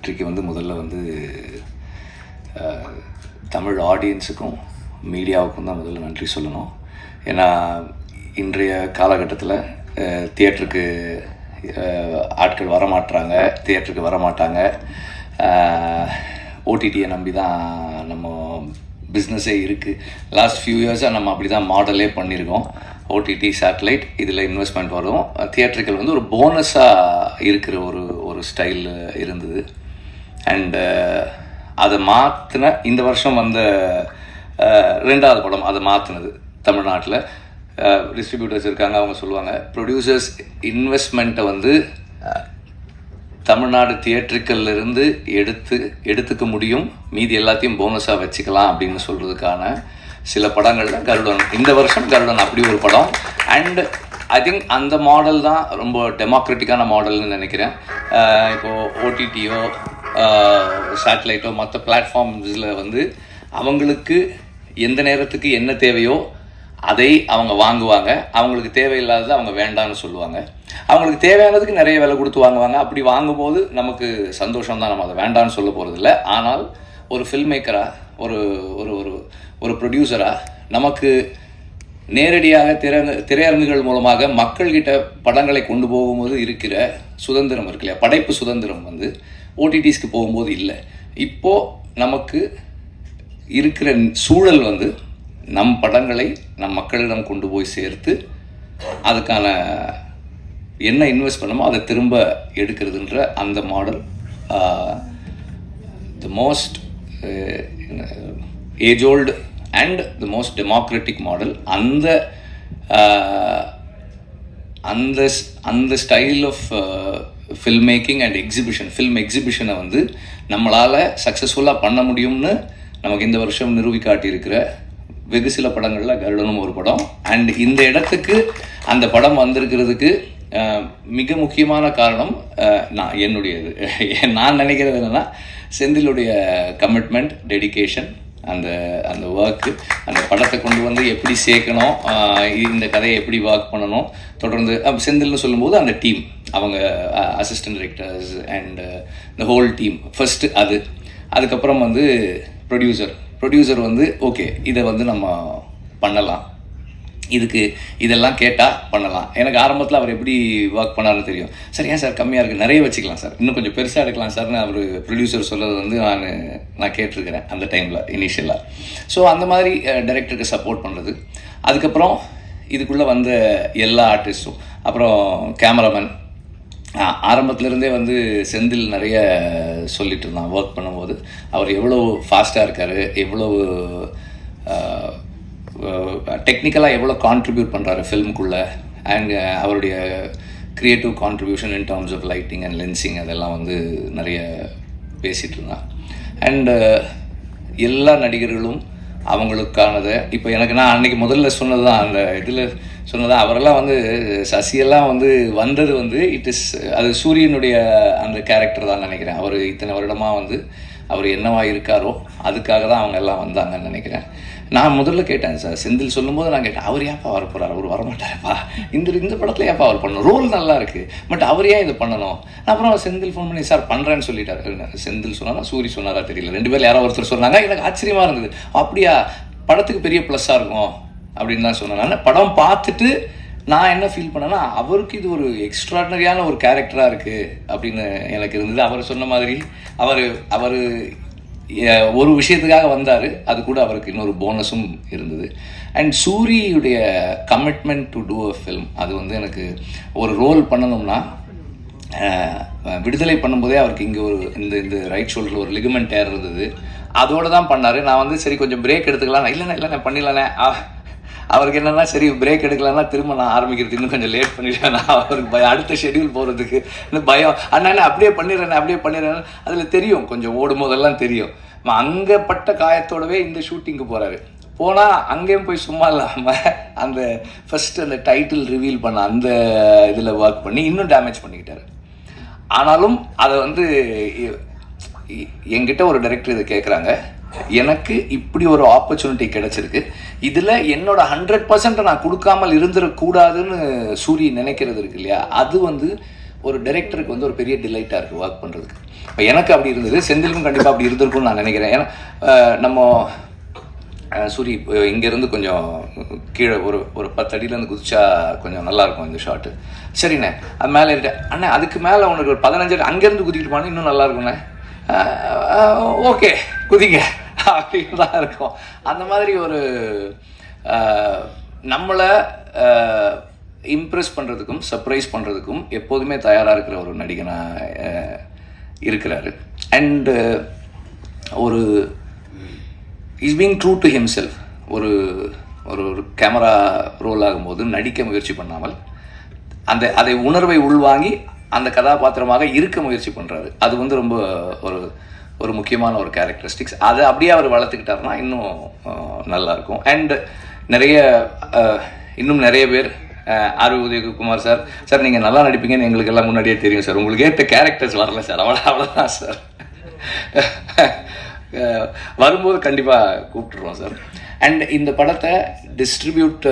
வெற்றிக்கு வந்து முதல்ல வந்து தமிழ் ஆடியன்ஸுக்கும் மீடியாவுக்கும் தான் முதல்ல நன்றி சொல்லணும். ஏன்னா இன்றைய காலகட்டத்தில் தியேட்டருக்கு ஆட்கள் வரமாட்றாங்க தியேட்டருக்கு வரமாட்டாங்க. ஓடிடியை நம்பி தான் நம்ம பிஸ்னஸே இருக்குது லாஸ்ட் ஃபியூ இயர்ஸாக நம்ம அப்படி தான் மாடலே பண்ணியிருக்கோம் ஓடிடி சேட்டலைட் இதில் இன்வெஸ்ட்மெண்ட் வரும். தியேட்டர்கள் வந்து ஒரு போனஸாக இருக்கிற ஒரு ஒரு ஸ்டைல் இருந்தது. அண்டு uh, அதை மாற்றின இந்த வருஷம் வந்த uh, ரெண்டாவது படம் அதை மாற்றினது தமிழ்நாட்டில். டிஸ்ட்ரிபியூட்டர்ஸ் uh, இருக்காங்க அவங்க சொல்லுவாங்க ப்ரொடியூசர்ஸ் இன்வெஸ்ட்மெண்ட்டை வந்து தமிழ்நாடு தியேட்டருக்கள்லேருந்து எடுத்து எடுத்துக்க முடியும். மீதி எல்லாத்தையும் போனஸாக வச்சுக்கலாம் அப்படின்னு சொல்கிறதுக்கான சில படங்களில் கருடன். இந்த வருஷம் கருடன் அப்படி ஒரு படம். அண்டு ஐ திங்க் அந்த மாடல் தான் ரொம்ப டெமோக்ரட்டிக்கான மாடல்னு நினைக்கிறேன். இப்போது ஓடிடியோ சேட்டலைட்டோ மற்ற பிளாட்ஃபார்ம்ஸில் வந்து அவங்களுக்கு எந்த நேரத்துக்கு என்ன தேவையோ அதை அவங்க வாங்குவாங்க. அவங்களுக்கு தேவையில்லாததை அவங்க வேண்டாம்னு சொல்லுவாங்க. அவங்களுக்கு தேவையானதுக்கு நிறைய விலை கொடுத்து வாங்குவாங்க. அப்படி வாங்கும்போது நமக்கு சந்தோஷம் தான். நம்ம அதை வேண்டாம்னு சொல்ல போகிறதில்ல ஆனால் ஒரு ஃபில்ம் மேக்கராக ஒரு ஒரு ஒரு ஒரு ப்ரொடியூசராக நமக்கு நேரடியாக திரையரங்கு திரையரங்குகள் மூலமாக மக்கள்கிட்ட படங்களை கொண்டு போகும்போது இருக்கிற சுதந்திரம் இருக்கு இல்லையா? படைப்பு சுதந்திரம் வந்து ஓடிடிஸ்க்கு போகும்போது இல்லை. இப்போது நமக்கு இருக்கிற சூழல் வந்து நம் படங்களை நம் மக்களிடம் கொண்டு போய் சேர்த்து அதுக்கான என்ன இன்வெஸ்ட் பண்ணமோ அதை திரும்ப எடுக்கிறதுன்ற அந்த model the most age old and the most democratic model அந்த அந்த ஸ்- அந்த style of film making and exhibition film எக்ஸிபிஷனை வந்து நம்மளால் சக்ஸஸ்ஃபுல்லாக பண்ண முடியும்னு நமக்கு இந்த வருஷம் நிரூபி காட்டியிருக்கிற வெகு சில படங்களில் கருடனும் ஒரு படம். அண்ட் இந்த இடத்துக்கு அந்த படம் வந்திருக்கிறதுக்கு மிக முக்கியமான காரணம் நான் என்னுடையது. நான் நினைக்கிறது என்னென்னா செந்திலுடைய கமிட்மெண்ட் டெடிகேஷன் அந்த அந்த ஒர்க்கு அந்த படத்தை கொண்டு வந்து எப்படி சேர்க்கணும் இந்த கதையை எப்படி ஒர்க் பண்ணணும் தொடர்ந்து செந்தில்னு சொல்லும்போது அந்த டீம் அவங்க அசிஸ்டன்ட் டிரெக்டர்ஸ் அண்ட் இந்த ஹோல் டீம் ஃபர்ஸ்ட் அது. அதுக்கப்புறம் வந்து ப்ரொடியூசர் ப்ரொடியூசர் வந்து ஓகே இதை வந்து நம்ம பண்ணலாம். இதுக்கு இதெல்லாம் கேட்டால் பண்ணலாம். எனக்கு ஆரம்பத்தில் அவர் எப்படி ஒர்க் பண்ணாலும் தெரியும். சார் ஏன் சார் கம்மியாக இருக்குது நிறைய வச்சுக்கலாம் சார். இன்னும் கொஞ்சம் பெருசாக எடுக்கலாம் சார்னு அவர் ப்ரொடியூசர் சொல்கிறது வந்து நான் நான் கேட்டிருக்கிறேன் அந்த டைமில் இனிஷியலாக ஸோ அந்த மாதிரி டைரக்டருக்கு சப்போர்ட் பண்ணுறது அதுக்கப்புறம் இதுக்குள்ளே வந்த எல்லா ஆர்டிஸ்ட்டும் அப்புறம் கேமராமேன் ஆரம்பத்துலேருந்தே வந்து செந்தில் நிறைய சொல்லிட்டு இருந்தான் ஒர்க் பண்ணும்போது. அவர் எவ்வளோ ஃபாஸ்ட்டாக இருக்கார் எவ்வளோ டெக்னிக்கலாக எவ்வளோ கான்ட்ரிபியூட் பண்ணுறாரு ஃபில்முக்குள்ளே அண்ட் அவருடைய creative contribution in terms of lighting and lensing அதெல்லாம் வந்து நிறைய பேசிகிட்டு இருந்தான் அண்டு எல்லா நடிகர்களும் அவங்களுக்கானதை இப்போ எனக்கு நான் அன்னைக்கு முதல்ல சொன்னது தான் அந்த இதில் சொன்னது அவரெல்லாம் வந்து சசியெல்லாம் வந்து வந்தது வந்து இட் இஸ் அது சூரியனுடைய அந்த கேரக்டர் தான் நினைக்கிறேன். அவர் இத்தனை வருடமாக வந்து அவர் என்னவா இருக்காரோ அதுக்காக தான் அவங்க எல்லாம் வந்தாங்கன்னு நினைக்கிறேன். நான் முதல்ல கேட்டேன் சார் செந்தில் சொல்லும்போது நான் கேட்டேன் அவர் ஏன்ப்பா வர போகிறார் அவர் வரமாட்டாருப்பா. இந்த இந்த படத்தில் ஏன்ப்பா அவர் பண்ணணும்? ரோல் நல்லா இருக்குது பட் அவர் ஏன் இது பண்ணணும்? அப்புறம் செந்தில் ஃபோன் பண்ணி சார் பண்ணுறேன்னு சொல்லிட்டார். செந்தில் சொன்னாரா சூரி சொன்னாரா தெரியல. ரெண்டு பேரும் யாரோ ஒருத்தர் சொன்னாங்க. எனக்கு ஆச்சரியமாக இருந்தது. அப்படியா? படத்துக்கு பெரிய ப்ளஸ்ஸாக இருக்கும் அப்படின்னு தான் சொன்னேன் படம் பார்த்துட்டு நான் என்ன ஃபீல் பண்ணேன்னா அவருக்கு இது ஒரு எக்ஸ்ட்ராடனரியான ஒரு கேரக்டராக இருக்குது அப்படின்னு எனக்கு இருந்தது. அவர் சொன்ன மாதிரி அவர் அவர் ஒரு விஷயத்துக்காக வந்தார். அது கூட அவருக்கு இன்னொரு போனஸும் இருந்தது. And சூரியுடைய commitment to to a film அது வந்து எனக்கு ஒரு ரோல் பண்ணணும்னா விடுதலை பண்ணும்போதே அவருக்கு இங்கே ஒரு இந்த இந்த ரைட் ஷோல்டரில் ஒரு லிகமெண்ட் ஏர் இருந்தது. அதோடு தான் பண்ணார். நான் வந்து சரி கொஞ்சம் பிரேக் எடுத்துக்கலாம். இல்லைண்ணே இல்லைண்ணே பண்ணிடலண்ணே. அவருக்கு என்னன்னா சரி பிரேக் எடுக்கலன்னா திரும்ப நான் ஆரம்பிக்கிறது இன்னும் கொஞ்சம் லேட் பண்ணிடுவேன் நான் அவருக்கு பயம் அடுத்த ஷெடியூல் போகிறதுக்கு இன்னும் பயம். அண்ணா அப்படியே பண்ணிடுறேன் அப்படியே பண்ணிடுறேன். அதில் தெரியும் கொஞ்சம் ஓடும் போதெல்லாம் தெரியும் அங்கே பட்ட காயத்தோடவே இந்த ஷூட்டிங்க்கு போகிறாரு போனால் அங்கேயும் போய் சும்மா இல்லாமல் அந்த ஃபர்ஸ்ட் அந்த டைட்டில் ரிவீல் பண்ண அந்த இதில் ஒர்க் பண்ணி இன்னும் டேமேஜ் பண்ணிக்கிட்டாரு. ஆனாலும் அதை வந்து எங்கிட்ட என்கிட்ட ஒரு டைரக்டர் இதை கேட்குறாங்க எனக்கு இப்படி ஒரு ஆப்பர்ச்சுனிட்டி கிடைச்சிருக்கு. இதில் என்னோட ஹண்ட்ரட் பர்சன்ட் நான் கொடுக்காமல் இருந்துடக்கூடாதுன்னு சூரி நினைக்கிறது இருக்கு இல்லையா? அது வந்து ஒரு டைரக்டருக்கு வந்து ஒரு பெரிய டிலைட்டாக இருக்குது ஒர்க் பண்ணுறதுக்கு இப்போ எனக்கு அப்படி இருந்தது. செந்திலுக்கும் கண்டிப்பாக அப்படி இருந்திருக்கும்னு நான் நினைக்கிறேன். ஏன்னா நம்ம சூரி இப்போ இங்கேருந்து கொஞ்சம் கீழே ஒரு ஒரு பத்து அடியிலேருந்து குதிச்சா கொஞ்சம் நல்லாயிருக்கும் இந்த ஷாட்டு சரிண்ணே. அது மேலே இருக்கேன் அண்ணே அதுக்கு மேலே உனக்கு ஒரு பதினஞ்சு அடி அங்கேருந்து குதிக்கிட்டு போனால் இன்னும் நல்லா இருக்கும்ண்ணே. ஓகே குதிங்க. அப்படின்னு தான் இருக்கும். அந்த மாதிரி ஒரு நம்மளை இம்ப்ரெஸ் பண்ணுறதுக்கும் சர்ப்ரைஸ் பண்ணுறதுக்கும் எப்போதுமே தயாராக இருக்கிற ஒரு நடிகனாக இருக்கிறாரு. அண்டு ஒரு is being true to himself ஒரு ஒரு ஒரு கேமரா ரோல் ஆகும்போது நடிக்க முயற்சி பண்ணாமல் அந்த அதை உணர்வை உள்வாங்கி அந்த கதாபாத்திரமாக இருக்க முயற்சி பண்ணுறாரு அது வந்து ரொம்ப ஒரு ஒரு முக்கியமான ஒரு கேரக்டரிஸ்டிக்ஸ் அதை அப்படியே அவர் வளர்த்துக்கிட்டாருன்னா இன்னும் நல்லாயிருக்கும். அண்டு அண்ட் நிறைய இன்னும் நிறைய பேர் அஹ், ஆர் உதயகுமார் சார் சார் நீங்கள் நல்லா நடிப்பீங்கன்னு எங்களுக்கு எல்லாம் முன்னாடியே தெரியும் சார். உங்களுக்கு ஏற்ற கேரக்டர்ஸ் வரல சார். அவ்வளோ அவ்வளோதான் சார். வரும்போது கண்டிப்பாக கூப்பிட்டுருவோம் சார். அண்ட் இந்த படத்தை டிஸ்ட்ரிபியூட்